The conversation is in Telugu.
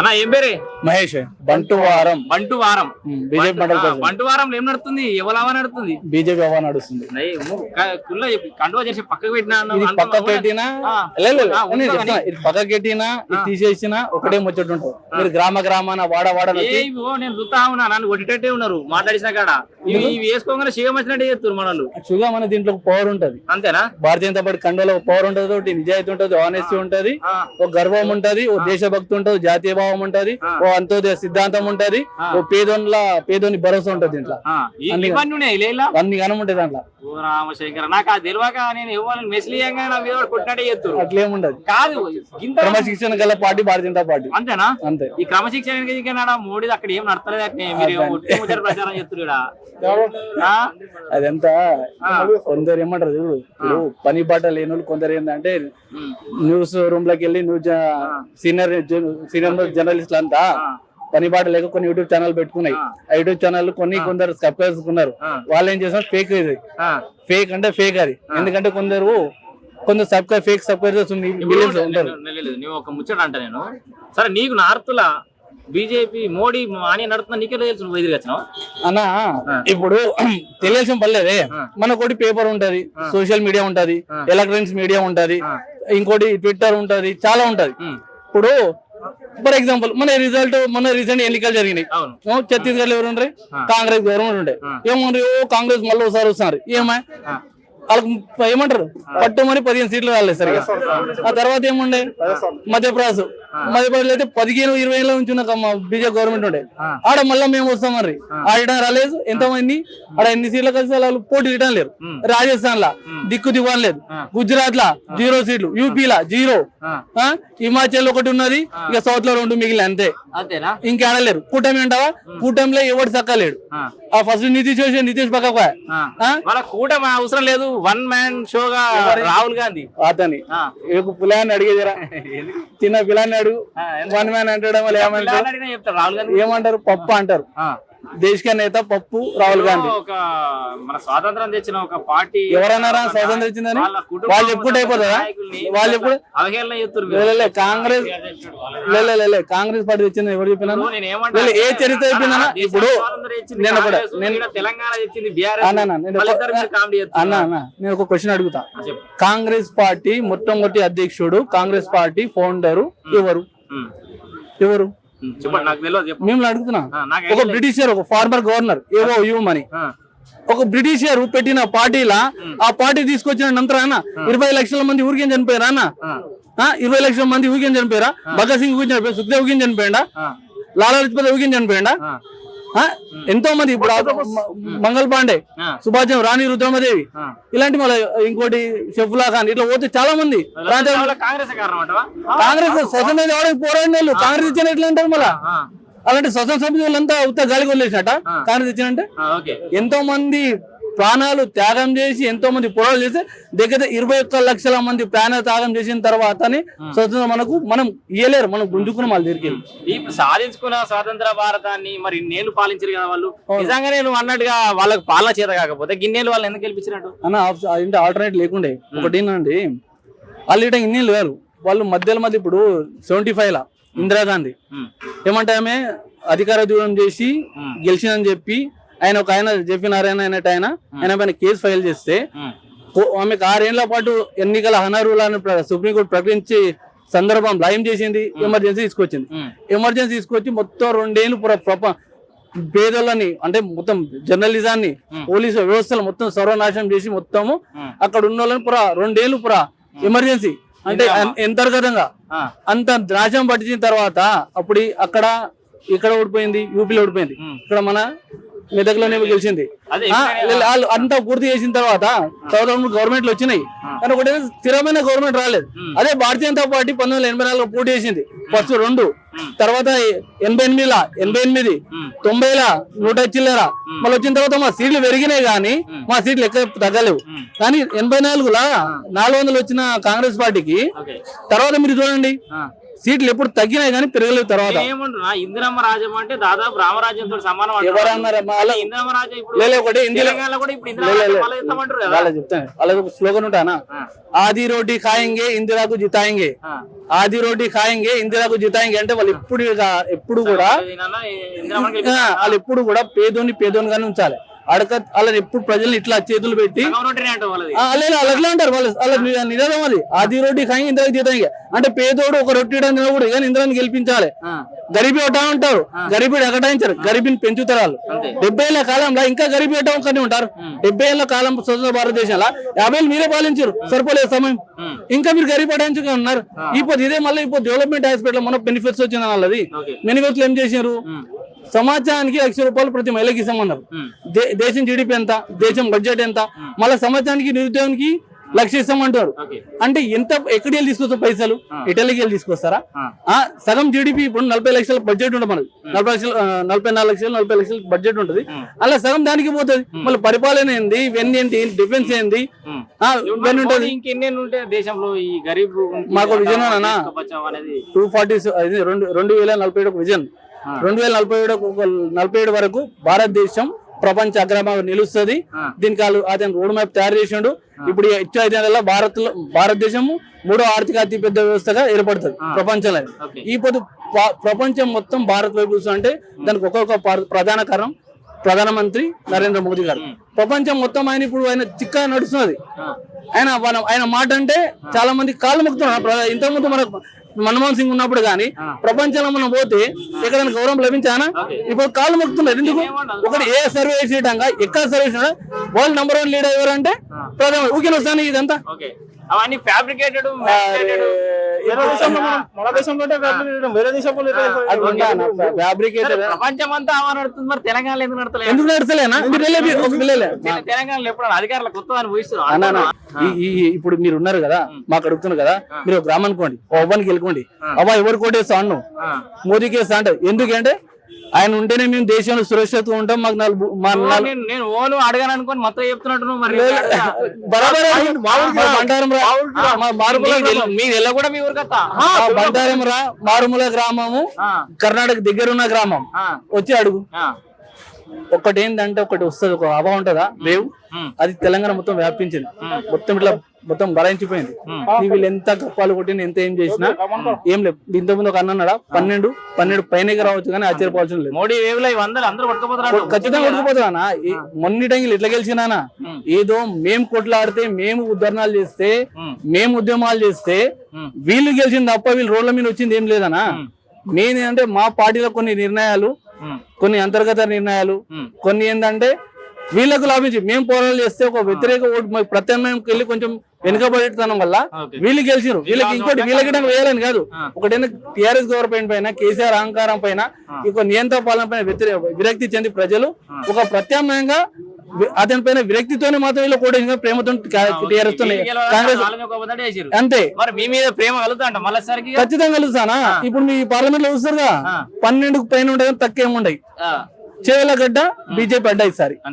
అన్న ఏం పేరే? మహేష్. బంటు వారం బంటు వారం బీజేపీ మండల ఆ, ప్రెసిడెంట్. బంటు వారంలో ఏం నడుతుంది ఎవలావా నడుతుంది బీజేపీ హవా నడుస్తుంది. కుల్ల కండువా చేసి పక్కకు పెట్టినా కూడా. పెట్టినా? ఇది పక్కకు పెట్టినా తీసేసినా ఒకటే ముచ్చట ఉంటుంది. మీరు గ్రామ గ్రామాన వాడ వాడ నేను చూస్తా ఉన్నా నన్ను కొట్టేటట్టే ఉన్నారు మాట్లాడిసిన కాడ. ఇవి వేసుకోగానే శివం వచ్చినట్టే చేస్తారు మనలు చూగా మన దీంట్లో పవర్ ఉంటది. అంతేనా? భారతీయ జనతా పార్టీ కండలో పవర్ ఉంటది ఒకటి నిజాయితీ ఉంటది ఆనెస్టీ ఉంటది ఒక గర్వం ఉంటది ఓ దేశభక్తి ఉంటది జాతీయ భావం ఉంటది. ఓ అంత్యోదయ సిద్ధాంతం ఉంటది. ఓ పేదోన్ల పేదోని భరోసా ఉంటది ఈ- అన్ని- ఉంటాయి దాంట్లో. ఓ రామశంకర నాకు అది తెలియక నేను ఇవ్వాలని మెసిలియంగా నా మీద కొట్టినట్టే అట్లేముండదు. కాదు క్రమశిక్షణ గల పార్టీ భారతీయ జనతా పార్టీ. అంతేనా? అంతే. ఈ క్రమశిక్షణ మోడీ అక్కడ ఏం నడతలేదు అట్నే మీరు ప్రచారం. ఆ? అదంతా కొందరు ఏమంటారు చూడు. పని బాట లేని వాళ్ళు కొందరు ఏంటంటే. న్యూస్ రూమ్లోకి వెళ్ళి న్యూస్ సీనియర్ సీనియర్ జర్నలిస్టులు అంతా ఆ. పని బాట లేక కొన్ని యూట్యూబ్ ఛానల్ పెట్టుకున్నాయి ఆ. యూట్యూబ్ ఛానల్ కొన్ని కొందరు సబ్స్క్రైబర్స్ ఉన్నారు. వాళ్ళు ఏం చేస్తారు ఫేక్ ఇది. ఫేక్ అంటే ఫేక్ అది ఎందుకంటే కొందరు కొందరు సబ్స్క్రైబ్ ఫేక్ సబ్స్క్రైబర్స్ మిలియన్స్ ఉంటారు నువ్వు ఒక ముచ్చట అంట నేను సరే నీకు నార్తుల బీజేపీ మోడీ అని నడుతున్నా నీకే తెలుసు నువ్వు ఎదురు అన్న ఇప్పుడు తెలియాల్సిన పర్లేదే. మనకోటి పేపర్ ఉంటది సోషల్ మీడియా ఉంటది. ఎలక్ట్రానిక్స్ మీడియా ఉంటది. ఇంకోటి ట్విట్టర్ ఉంటది చాలా ఉంటది. ఇప్పుడు ఫర్ ఎగ్జాంపుల్ మన రిజల్ట్ మన రీసెంట్ ఎన్నికలు జరిగినాయి. ఛత్తీస్గఢ్లో ఎవరు ఉండ్రి. కాంగ్రెస్ గవర్నమెంట్ ఉండే. ఏముండ్రి? ఓ కాంగ్రెస్ మళ్ళీ ఒకసారి వస్తున్నారు. ఏమా. వాళ్ళకి ఏమంటారు? పట్టుమని పదిహేను సీట్లు రాలేదు సరిగా. ఆ తర్వాత ఏముండే? మధ్యప్రదేశ్. మధ్యప్రదేశ్ అయితే పదిహేను ఇరవై ఏళ్ళ నుంచి ఉన్న బీజేపీ గవర్నమెంట్ ఉండే. ఆడ మళ్ళీ మేము వస్తాం మరి. ఆడ రాలేదు. ఎంతమంది ఆడ ఎన్ని సీట్లు కలిసి వాళ్ళు పోటీ ఇవ్వడం లేరు. రాజస్థాన్ లా దిక్కు దివాన్ లేదు. గుజరాత్ లా జీరో సీట్లు యూపీ లా జీరో? హిమాచల్ ఒకటి ఉన్నది. ఇక సౌత్లో రెండు మిగిలిన అంతే. ఇంకా ఆడలేరు కూటమి అంటావా? కూటమిలో ఎవడు చక్కలేడు ఆ. ఫస్ట్ నితీష్ వచ్చి నితీష్? వాళ్ళ కూటమి అవసరం లేదు. వన్ మ్యాన్ షోగా రాహుల్ గాంధీ. అతని. పిల్లాన్ని అడిగేదిరా చిన్న పిల్లాన్ని ఎందుకు? వన్ మ్యాన్ అంటాడు ఏమంటారు? ఏమంటారు పప్పు అంటారు. ఆ. దేశక నేత పప్పు రాహుల్ గాంధీ. ఒక మన స్వాతంత్రం తెచ్చిన ఒక పార్టీ ఎవరన్నారా స్వాతంత్రం ఇచ్చిందని వాళ్ళ చెప్పుకుంటే అయిపోతుందా? వాళ్ళు ఎప్పుడు అవహేళన కాంగ్రెస్ లే, లే, లే, లే, కాంగ్రెస్ పార్టీ తెచ్చింది ఎవరు చెప్పినా? నేను ఏమంటా లే, ఏ చరిత్ర చెప్పినా? ఇప్పుడు నేను ఒకటి నేను తెలంగాణ తెచ్చింది అన్న, నేను ఒక- క్వశ్చన్ అడుగుతా. కాంగ్రెస్ పార్టీ మొట్టమొదటి అధ్యక్షుడు కాంగ్రెస్ పార్టీ ఫౌండరు ఎవరు. ఎవరు. చెప్పండి నాకు తెలియదు చెప్పు. మేము అడుగుతున్నా. ఒక. బ్రిటిషర్ ఒక ఫార్మర్ గవర్నర్ ఏవో ఇవ్వమని. ఒక బ్రిటిషర్ పెట్టిన పార్టీలా ఆ పార్టీ తీసుకొచ్చిన నంతరాన ఇరవై లక్షల మంది ఊరికేం చనిపోయారా అన్న? ఇరవై లక్షల మంది ఊరికేం చనిపోయారా? భగత్ సింగ్ ఊరికేం చనిపోయారు? సుఖ్దేవ్ ఊరికేం చనిపోయాడా. లాలా లజపత్ ఊరికేం చనిపోయాడా? ఎంతో మంది ఇప్పుడు మంగళ పాండే. సుభాష్ రాణి రుద్రమదేవి. ఇలాంటి మళ్ళీ ఇంకోటి షెఫుల్లా ఖాన్ ఇట్లా పోతే చాలా మంది. కాంగ్రెస్ స్వతంత్రం తేవడానికి పోరాడిన వాళ్ళు కాంగ్రెస్ ఇచ్చిన ఎట్లా అంటారు మళ్ళా. అలాంటి స్వతంత్ర సభ్యులంతా ఉత్త గాలికి వదిలేసినట్ట కాంగ్రెస్ ఇచ్చినంటే ఎంతో మంది ప్రాణాలు త్యాగం చేసి ఎంతో మంది పోరాటాలు చేసి దగ్గర ఇరవై ఒక్క లక్షల మంది ప్రాణ త్యాగం చేసిన తర్వాతనే స్వతంత్రం మనకు మనం ఇయ్యలేరు మనం గుంజుకున్న వాళ్ళ దగ్గరికి వెళ్ళి. ఇప్పుడు సాధించుకున్న స్వాతంత్ర భారతాన్ని మరి ఇన్నేళ్ళు పాలించారు కదా వాళ్ళు? నిజంగానే నువ్వు అన్నట్టుగా వాళ్ళకి పాలన చేత కాకపోతే గిన్నేళ్ళు వాళ్ళు ఎందుకు గెలిపించినట్టు? అన్న అంటే ఆల్టర్నేట్ లేకుండే. ఒకటి ఏంటండి వాళ్ళు ఇట ఇన్నేళ్ళు వేరు. వాళ్ళు మధ్యలో మధ్య ఇప్పుడు సెవెంటీ ఫైవ్ లా ఇందిరాగాంధీ. ఏమంటే ఆమె అధికార దూరం చేసి. గెలిచిందని చెప్పి ఆయన ఒక ఆయన జెపి నారాయణ అనేట ఆయన ఆయన పైన కేసు ఫైల్ చేస్తే ఆమెకు ఆరేళ్ళ పాటు ఎన్నికల అనర్హులను ప్ర- సుప్రీంకోర్టు ప్రకటించి సందర్భం లయం చేసింది ఎమర్జెన్సీ తీసుకొచ్చింది. ఎమర్జెన్సీ తీసుకొచ్చి మొత్తం రెండేళ్ళు ప్ర- ప్రప- పేదలని అంటే మొత్తం జర్నలిజాన్ని పోలీసు వ్యవస్థలు మొత్తం సర్వనాశనం చేసి మొత్తము. అక్కడ ఉన్న వాళ్ళని పురా రెండేళ్ళు పురా ఎమర్జెన్సీ. అంటే అంతర్గతంగా. అంత నాశనం పట్టించిన తర్వాత అప్పుడు అక్కడ ఇక్కడ ఓడిపోయింది యూపీలో ఓడిపోయింది. ఇక్కడ మన మెదక్లోనేమో గెలిచింది. వాళ్ళు అంతా పూర్తి చేసిన తర్వాత చదువు గవర్నమెంట్లు వచ్చినాయి. కానీ ఒకటి స్థిరమైన గవర్నమెంట్ రాలేదు. అదే భారతీయ జనతా పార్టీ పంతొమ్మిది వందల ఎనభై నాలుగులో పోటీ చేసింది. ఫస్ట్ రెండు. తర్వాత ఎనభై ఎనిమిదిలా ఎనభై ఎనిమిది తొంభైలా నూట చిల్లర. మళ్ళీ వచ్చిన తర్వాత మా సీట్లు పెరిగినాయి కానీ మా సీట్లు ఎక్కడ తగ్గలేవు. కానీ ఎనభై నాలుగులా నాలుగు వందలు వచ్చిన కాంగ్రెస్ పార్టీకి తర్వాత మీరు చూడండి. సీట్లు ఎప్పుడు తగ్గినాయి కానీ పెరగలేదు తర్వాత. ఏమంటున్నా ఇందిరమ్మ రాజ్యం అంటే దాదాపు రామరాజ్యంతో సమానం చెప్తాను. వాళ్ళకి ఒక స్లోగన్ ఉంటానా? ఆది రోటీ ఖాయింగే ఇందిరాకు జితాయింగే. ఆది రోటీ ఖాయింగే ఇందిరాకు జితాయింగే అంటే వాళ్ళు ఎప్పుడు ఎప్పుడు కూడా వాళ్ళు ఎప్పుడు కూడా పేదోని పేదోనిగానే ఉంచాలి. అడక వాళ్ళని ఎప్పుడు ప్రజల్ని ఇట్లా చేతులు పెట్టి లేదు వాళ్ళు అట్లా అంటారు వాళ్ళు. వాళ్ళ ని- నినాదం అది. ఆది రోటీ ఖాయింగే ఇందిరాకు జితాయింగే అంటే పేదోడు ఒక రొట్టి తినకూడదు కానీ ఇందిరాని గెలిపించాలి. గరీబీ ఒకటా ఉంటారు గరీబీని ఎకటాయించారు గరీబీని పెంచుతారు వాళ్ళు. డెబ్బై ఏళ్ళ కాలంలో ఇంకా గరీబీ ఒకటా ఒకటి ఉంటారు. డెబ్బై ఏళ్ళ కాలం స్వతంత్ర భారతదేశంలో. యాభై ఏళ్ళు మీరే పాలించారు. సరిపోలేదు సమయం. ఇంకా మీరు గరీబ్ అటాయించుగా ఉన్నారు. ఇప్పుడు ఇదే మళ్ళీ ఇప్పుడు డెవలప్మెంట్ హాస్పిటల్ మన బెనిఫిట్స్ వచ్చింది వాళ్ళది. బెనిఫిట్స్ ఏం చేశారు సంవత్సరానికి లక్ష రూపాయలు ప్రతి మహిళకి ఇస్తామన్నారు. దేశం జీడిపి ఎంత? దేశం బడ్జెట్ ఎంత? మళ్ళీ సంవత్సరానికి నిరుద్యోగానికి లక్ష ఇస్తామంటారు. అంటే ఎంత ఎక్కడికి వెళ్ళి తీసుకొస్తారు పైసలు? ఇటలీకి వెళ్ళి తీసుకొస్తారా? సగం జీడిపి ఇప్పుడు నలభై లక్షల బడ్జెట్ ఉంటుంది మనకి. నలభై లక్షలు నలభై నాలుగు లక్షలు నలభై లక్షల బడ్జెట్ ఉంటుంది. అలా సగం దానికి పోతుంది. మళ్ళీ పరిపాలన ఏంది? ఇవన్నీ ఏంటి? డిఫెన్స్ ఏంది? దేశంలో ఈ గరీబ్ మాకు విజన్ టూ ఫార్టీ రెండు రెండు వేల నలభై ఏడు విజన్. రెండు వేల నలభై ఏడు నలభై ఏడు వరకు భారతదేశం ప్రపంచ అగ్రభాగం నిలుస్తుంది. దీనికి అతను రోడ్ మ్యాప్ తయారు చేసిండు. ఇప్పుడు ఈ వచ్చే ఐదేళ్ళలో భారత్లో భారతదేశము మూడో ఆర్థిక అతిపెద్ద వ్యవస్థగా ఏర్పడుతుంది ప్రపంచంలో. ఈ పొద్దు ప్రపంచం మొత్తం భారత్ వైపు అంటే దానికి ఒక్కొక్క ప్రధాన కారణం ప్రధానమంత్రి నరేంద్ర మోదీ గారు. ప్రపంచం మొత్తం ఆయన ఇప్పుడు ఆయన చిక్కగా నడుస్తున్నది. ఆయన ఆయన మాట అంటే చాలా మంది కాళ్ళు మొక్కుతున్నారు. ఇంతకుముందు మనకు మన్మోహన్ సింగ్ ఉన్నప్పుడు కానీ ప్రపంచంలో మనం పోతే ఎక్కడైనా గౌరవం లభించానా? ఇప్పుడు కాళ్ళు మొక్కుతున్నారు ఎందుకు? ఒకటి ఏ సర్వే చేయడంగా ఎక్కడ survey world number one leader ఎవరంటే ప్రధాన. ఊకే వస్తాను ఇదంతా? అవన్నీ ఫ్యాబ్రికేటెడ్ ప్రపంచం అంతా మరి తెలంగాణలో ఎందుకు నడతలేదు? ఎందుకు పిల్లలే తెలంగాణలో ఎప్పుడు అధికారులు కొత్త అని ఊహిస్తున్నారు? ఇప్పుడు మీరు ఉన్నారు కదా మాకు అడుగుతున్నారు కదా మీరు ఒక గ్రామం అనుకోండి ఓ అవ్వనికి వెళ్ళుకోండి అవ్వ ఎవరు కోటేస్తా అన్ను. మోదీకి వేస్తా అంటారు ఎందుకంటే ఆయన ఉంటేనే మేము దేశంలో సురక్షితంగా ఉంటాం. మాకు నాలుగు నేను ఓను అడగాను అనుకొని మొత్తం చెప్తున్నట్టు మరి. బండారం రా. మారుమూల గ్రామం. మీ వెళ్ళ కూడా మీ ఊరికి వస్తా మా బండారం రా. మారుమూల గ్రామము. కర్ణాటక దగ్గర ఉన్న గ్రామం వచ్చి అడుగు. ఒకటి ఏంటంటే ఒకటి వస్తుంది ఒక హవా ఉంటుందా? వేవ్ అది తెలంగాణ మొత్తం వ్యాపించింది. మొత్తం ఇట్లా మొత్తం బరాయించిపోయింది నీ వీళ్ళు ఎంత గప్పాలు కొట్టిన ఎంత ఏం చేసినా ఏం లేదు ఇంత ముందు ఒక అన్న అన్నాడా పన్నెండు పన్నెండు పైనకి రావచ్చు కానీ ఆశ్చర్యపోవాల్సిన లేదు. మోడీ వేవ్లో అందరూ అందరూ పట్టుకుపోతున్నారు ఖచ్చితంగా కొట్టుకుపోతున్నా మొన్నిటంగి ఇట్లా గెలిచినానా ఏదో మేము కొట్లాడితే మేము ఉద్ధరణాలు చేస్తే. మేము. ఉద్యమాలు చేస్తే. వీళ్ళు గెలిచింది తప్ప వీళ్ళు రోడ్ల మీద వచ్చింది ఏం లేదనా నేనేంటే మా పార్టీలో కొన్ని నిర్ణయాలు కొన్ని అంతర్గత నిర్ణయాలు. కొన్ని ఏంటంటే వీళ్ళకు లాభించి మేము పోరాటాలు చేస్తే ఒక వ్యతిరేక ఓటు మాకు ప్రత్యామ్నాయంకి వెళ్ళి కొంచెం వెనుకబడటం వల్ల. వీళ్ళు గెలిచిరు వీళ్ళకి ఇంకోటి వీళ్ళకి వేయాలని కాదు. ఒకటైనా టిఆర్ఎస్ గవర్నమెంట్ పైన కేసీఆర్ అహంకారం పైన ఇంకో నియంత్రణ పాలన పైన వ్యతిరేక విరక్తి చెంది ప్రజలు ఒక ప్రత్యామ్నాయంగా అతని పైన విరక్తితోనే మాత్రం వీళ్ళు కూడా ప్రేమతో టిఆర్ఎస్ కాంగ్రెస్. అంతే మరి మీ మీద ప్రేమ కలుగుతా మళ్ళీ ఖచ్చితంగా కలుస్తానా ఇప్పుడు మీ పార్లమెంట్లో చూస్తారుగా. పన్నెండుకు పైన ఉంటాయి తక్కువ ఏముండయి ఆ. చేవలగడ్డ బీజేపీ అడ్డా ఈసారి